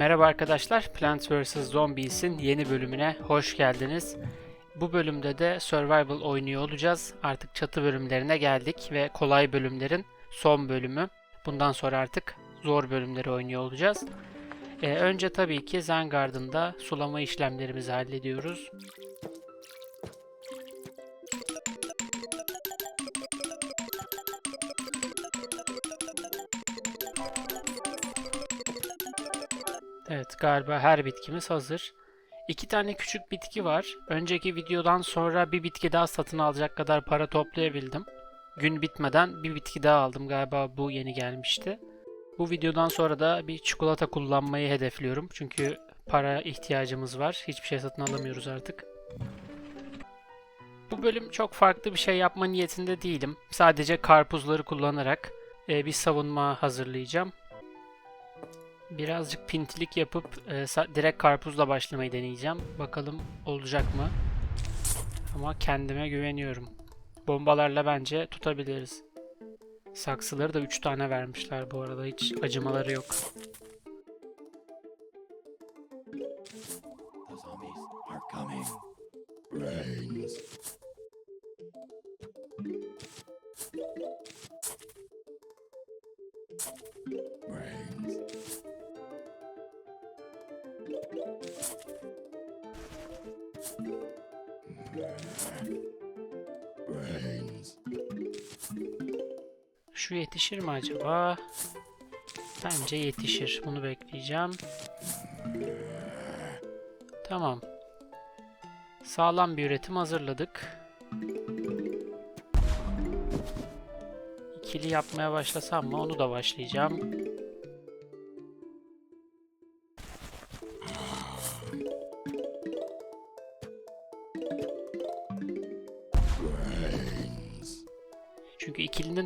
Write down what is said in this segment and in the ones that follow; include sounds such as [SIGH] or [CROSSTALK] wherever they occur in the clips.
Merhaba arkadaşlar, Plants vs. Zombies'in yeni bölümüne hoş geldiniz. Bu bölümde de Survival oynuyor olacağız. Artık çatı bölümlerine geldik ve kolay bölümlerin son bölümü. Bundan sonra artık zor bölümleri oynuyor olacağız. Ee, önce tabii ki Zengarden'da sulama işlemlerimizi hallediyoruz. Evet galiba her bitkimiz hazır. İki tane küçük bitki var. Önceki videodan sonra bir bitki daha satın alacak kadar para toplayabildim. Gün bitmeden bir bitki daha aldım. Galiba bu yeni gelmişti. Bu videodan sonra da bir çikolata kullanmayı hedefliyorum. Çünkü para ihtiyacımız var. Hiçbir şey satın alamıyoruz artık. Bu bölüm çok farklı bir şey yapma niyetinde değilim. Sadece karpuzları kullanarak e, bir savunma hazırlayacağım. Birazcık pintilik yapıp e, direkt karpuzla başlamayı deneyeceğim. Bakalım olacak mı? Ama kendime güveniyorum. Bombalarla bence tutabiliriz. Saksıları da 3 tane vermişler bu arada. Hiç acımaları yok. Şu yetişir mi acaba? Bence yetişir. Bunu bekleyeceğim. Tamam. Sağlam bir üretim hazırladık. İkili yapmaya başlasam mı? Onu da başlayacağım.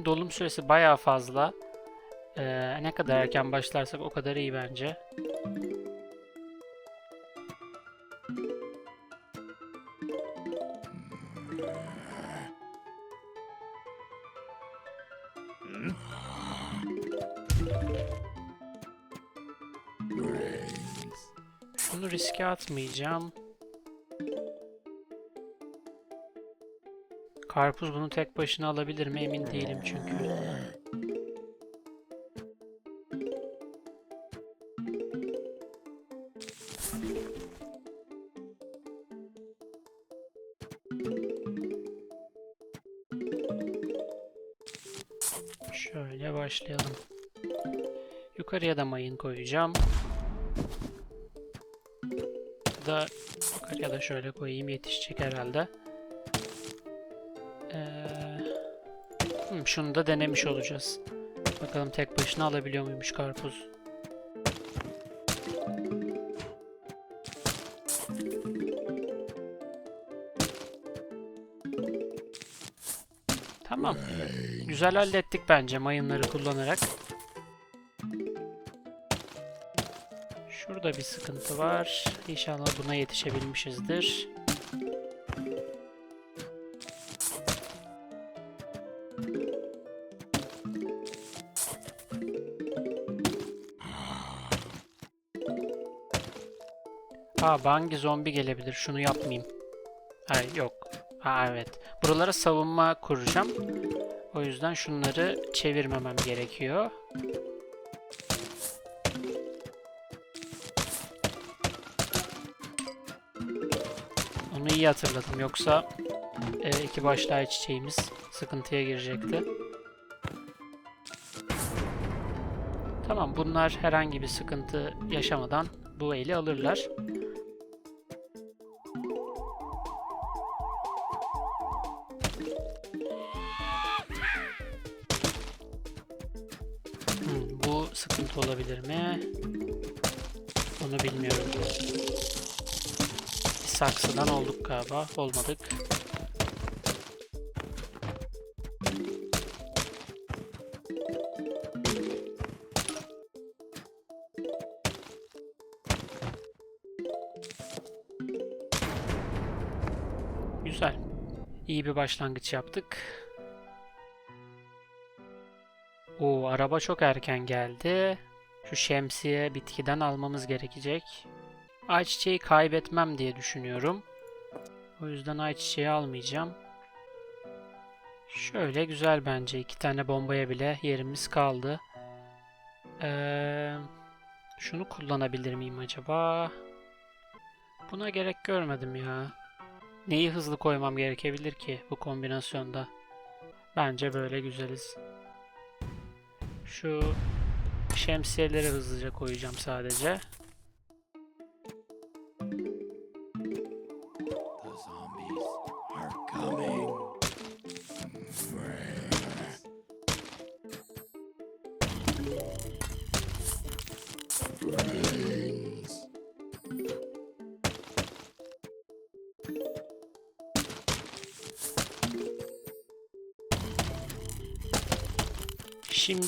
İkilinin dolum süresi bayağı fazla. Ee, ne kadar erken başlarsak o kadar iyi bence. Şunu riske atmayacağım. Karpuz bunu tek başına alabilir mi emin değilim çünkü. Şöyle başlayalım. Yukarıya da mayın koyacağım. da yukarıya da şöyle koyayım yetişecek herhalde. Hmm, şunu da denemiş olacağız. Bakalım tek başına alabiliyor muymuş karpuz. Tamam. Güzel hallettik bence mayınları kullanarak. Şurada bir sıkıntı var. İnşallah buna yetişebilmişizdir. Aa bangi zombi gelebilir. Şunu yapmayayım. Ay yok. Ha evet. Buralara savunma kuracağım. O yüzden şunları çevirmemem gerekiyor. Onu iyi hatırladım. Yoksa e, iki başlığa çiçeğimiz sıkıntıya girecekti. Tamam bunlar herhangi bir sıkıntı yaşamadan bu eli alırlar. Sıkıntı olabilir mi? Onu bilmiyorum. Bir saksıdan olduk galiba. Olmadık. Güzel. İyi bir başlangıç yaptık. O araba çok erken geldi. Şu şemsiye bitkiden almamız gerekecek. Ayçiçeği kaybetmem diye düşünüyorum. O yüzden ayçiçeği almayacağım. Şöyle güzel bence. iki tane bombaya bile yerimiz kaldı. Ee, şunu kullanabilir miyim acaba? Buna gerek görmedim ya. Neyi hızlı koymam gerekebilir ki bu kombinasyonda? Bence böyle güzeliz. Şu şemsiyeleri hızlıca koyacağım sadece.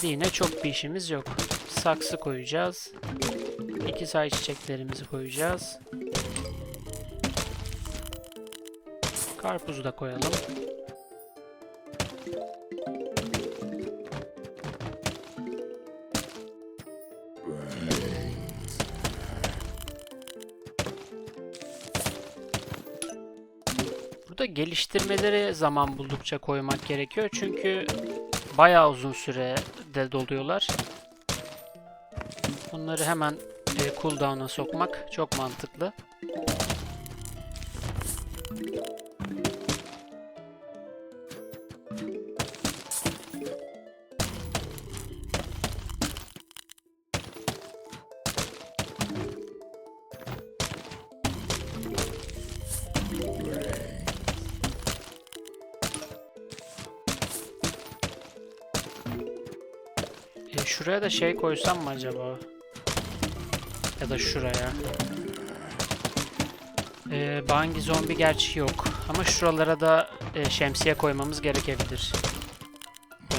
Şimdi yine çok bir işimiz yok. Saksı koyacağız. İki say çiçeklerimizi koyacağız. Karpuzu da koyalım. Burada geliştirmeleri zaman buldukça koymak gerekiyor. Çünkü bayağı uzun sürede doluyorlar. Bunları hemen e, cooldown'a sokmak çok mantıklı. Şuraya da şey koysam mı acaba? Ya da şuraya. E, bangi zombi gerçi yok. Ama şuralara da e, şemsiye koymamız gerekebilir.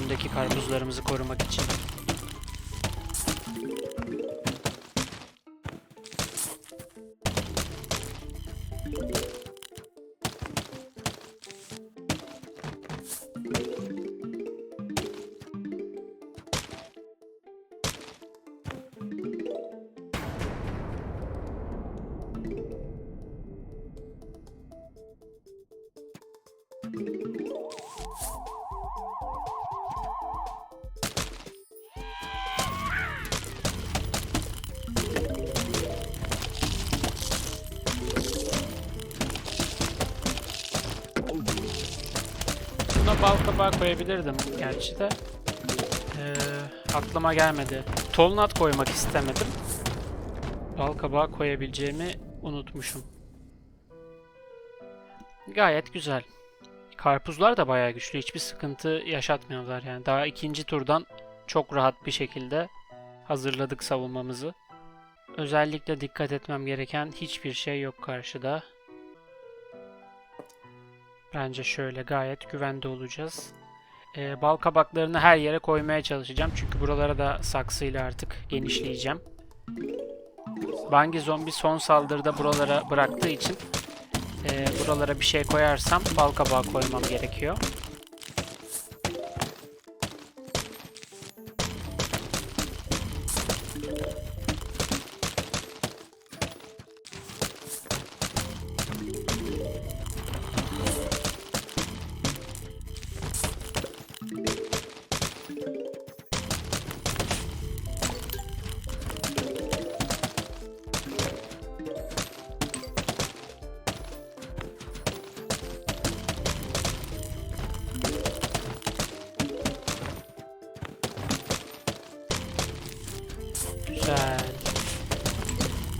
Öndeki karpuzlarımızı korumak için. Bal kabağı koyabilirdim gerçi de. Ee, aklıma gelmedi. Tolnat koymak istemedim. Bal kabağı koyabileceğimi unutmuşum. Gayet güzel. Karpuzlar da bayağı güçlü. Hiçbir sıkıntı yaşatmıyorlar yani. Daha ikinci turdan çok rahat bir şekilde hazırladık savunmamızı. Özellikle dikkat etmem gereken hiçbir şey yok karşıda. Bence şöyle gayet güvende olacağız. Ee, bal kabaklarını her yere koymaya çalışacağım. Çünkü buralara da saksıyla artık genişleyeceğim. Bangi zombi son saldırıda buralara bıraktığı için e, buralara bir şey koyarsam bal kabağı koymam gerekiyor.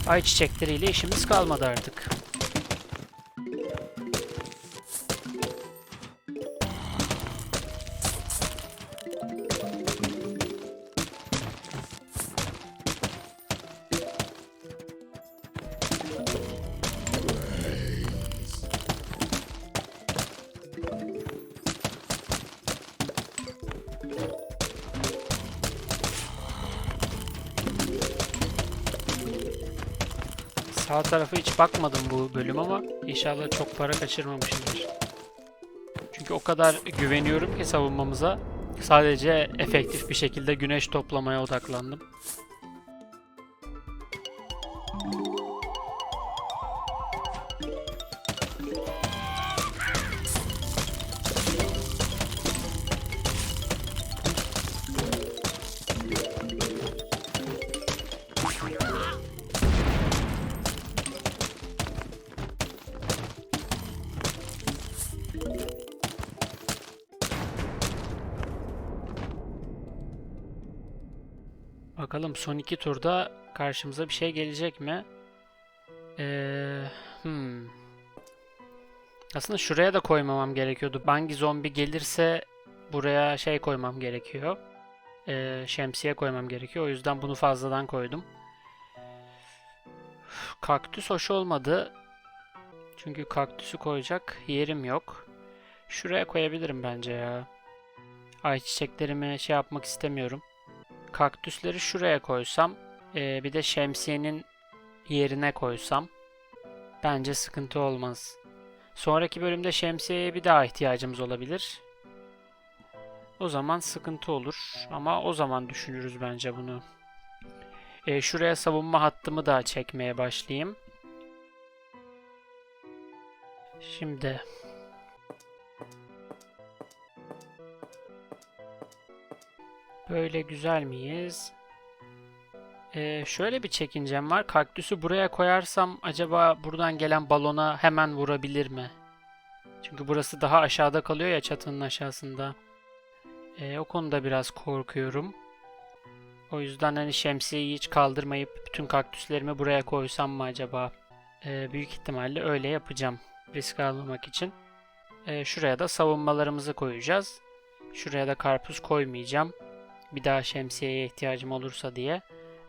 Ay çiçekleriyle işimiz kalmadı artık. tasarrufa hiç bakmadım bu bölüm ama inşallah çok para kaçırmamışımdır. Çünkü o kadar güveniyorum ki savunmamıza. Sadece efektif bir şekilde güneş toplamaya odaklandım. Bakalım son iki turda karşımıza bir şey gelecek mi? Ee, hmm. Aslında şuraya da koymamam gerekiyordu. Bangi zombi gelirse buraya şey koymam gerekiyor. Ee, şemsiye koymam gerekiyor. O yüzden bunu fazladan koydum. Kaktüs hoş olmadı. Çünkü kaktüsü koyacak yerim yok. Şuraya koyabilirim bence ya. Ayçiçeklerimi şey yapmak istemiyorum. Kaktüsleri şuraya koysam, eee, bir de şemsiyenin yerine koysam bence sıkıntı olmaz. Sonraki bölümde şemsiyeye bir daha ihtiyacımız olabilir. O zaman sıkıntı olur ama o zaman düşünürüz bence bunu. Eee, şuraya savunma hattımı da çekmeye başlayayım. Şimdi Böyle güzel miyiz? Ee, şöyle bir çekincem var. Kaktüsü buraya koyarsam acaba buradan gelen balona hemen vurabilir mi? Çünkü burası daha aşağıda kalıyor ya çatının aşağısında. Ee, o konuda biraz korkuyorum. O yüzden hani şemsiyeyi hiç kaldırmayıp bütün kaktüslerimi buraya koysam mı acaba? Ee, büyük ihtimalle öyle yapacağım. Risk almamak için. Ee, şuraya da savunmalarımızı koyacağız. Şuraya da karpuz koymayacağım bir daha şemsiyeye ihtiyacım olursa diye.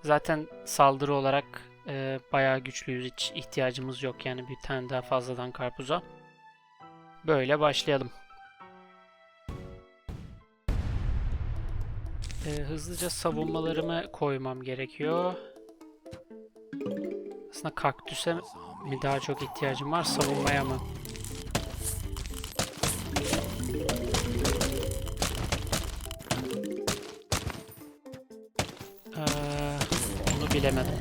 Zaten saldırı olarak e, bayağı güçlüyüz. Hiç ihtiyacımız yok yani bir tane daha fazladan karpuza. Böyle başlayalım. E, hızlıca savunmalarımı koymam gerekiyor. Aslında kaktüse mi daha çok ihtiyacım var savunmaya mı? Bilemedim.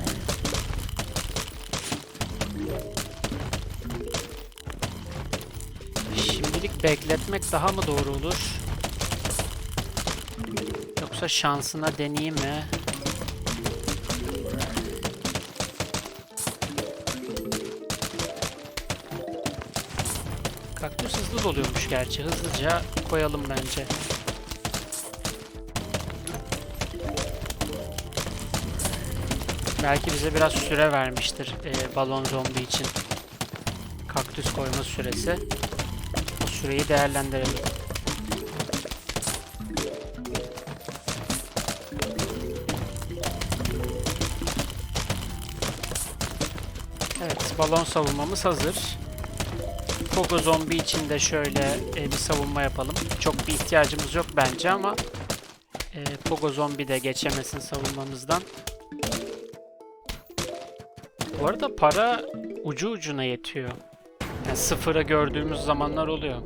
Şimdilik bekletmek daha mı doğru olur? Yoksa şansına deneyeyim mi? Kaktüs hızlı doluyormuş gerçi. Hızlıca koyalım bence. Belki bize biraz süre vermiştir e, balon zombi için. Kaktüs koyma süresi. O süreyi değerlendirelim. Evet, balon savunmamız hazır. Pogo zombi için de şöyle e, bir savunma yapalım. Çok bir ihtiyacımız yok bence ama e, Pogo zombi de geçemesin savunmamızdan. Bu arada para ucu ucuna yetiyor. Yani sıfıra gördüğümüz zamanlar oluyor.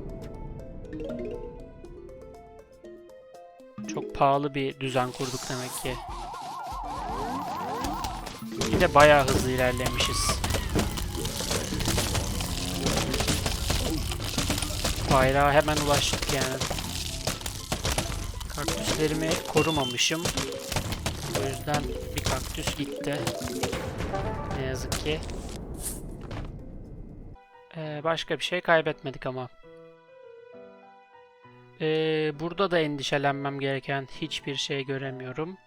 Çok pahalı bir düzen kurduk demek ki. Bir de bayağı hızlı ilerlemişiz. Bayrağa hemen ulaştık yani. Kaktüslerimi korumamışım. O yüzden bir kaktüs gitti. Ne yazık ki. Ee, başka bir şey kaybetmedik ama. Ee, burada da endişelenmem gereken hiçbir şey göremiyorum.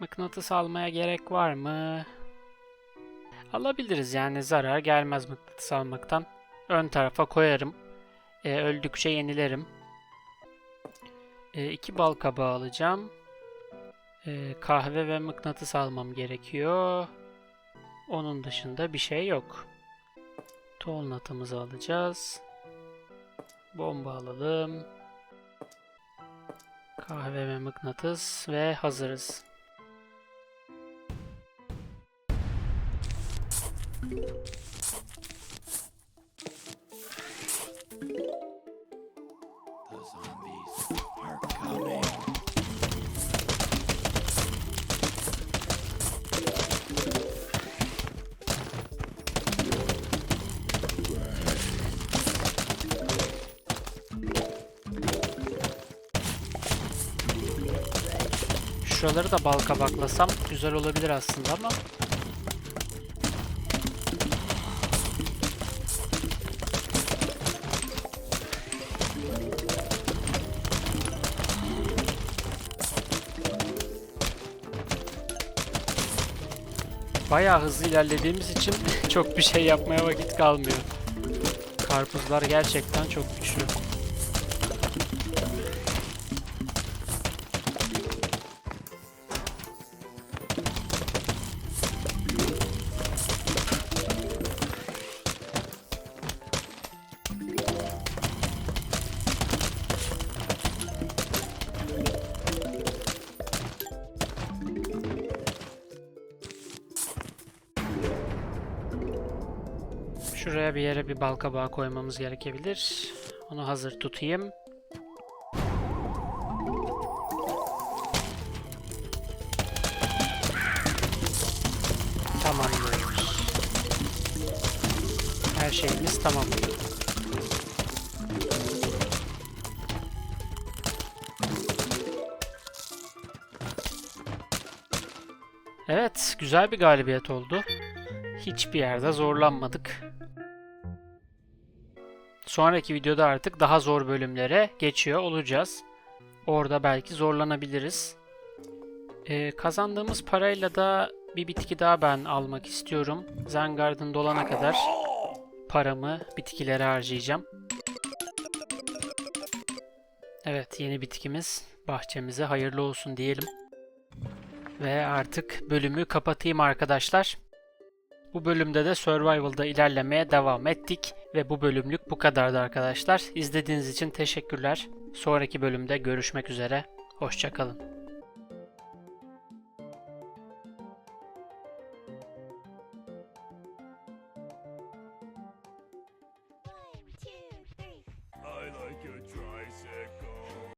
Mıknatıs almaya gerek var mı? Alabiliriz yani zarar gelmez mıknatıs almaktan. Ön tarafa koyarım. Ee, öldükçe yenilerim. Ee, iki bal kabağı alacağım. Ee, kahve ve mıknatıs almam gerekiyor. Onun dışında bir şey yok. Tolnatımızı alacağız. Bomba alalım. Kahve ve mıknatıs ve hazırız. The zombies Şuraları da bal kabaklasam güzel olabilir aslında ama Bayağı hızlı ilerlediğimiz için [LAUGHS] çok bir şey yapmaya vakit kalmıyor. Karpuzlar gerçekten çok güçlü. Şuraya bir yere bir bal kabağı koymamız gerekebilir. Onu hazır tutayım. Tamamdır. Her şeyimiz tamam. Evet, güzel bir galibiyet oldu. Hiçbir yerde zorlanmadık. Sonraki videoda artık daha zor bölümlere geçiyor olacağız. Orada belki zorlanabiliriz. Ee, kazandığımız parayla da bir bitki daha ben almak istiyorum. Zengarden dolana kadar paramı bitkilere harcayacağım. Evet yeni bitkimiz bahçemize hayırlı olsun diyelim. Ve artık bölümü kapatayım arkadaşlar. Bu bölümde de Survival'da ilerlemeye devam ettik ve bu bölümlük bu kadardı arkadaşlar. İzlediğiniz için teşekkürler. Sonraki bölümde görüşmek üzere. Hoşçakalın.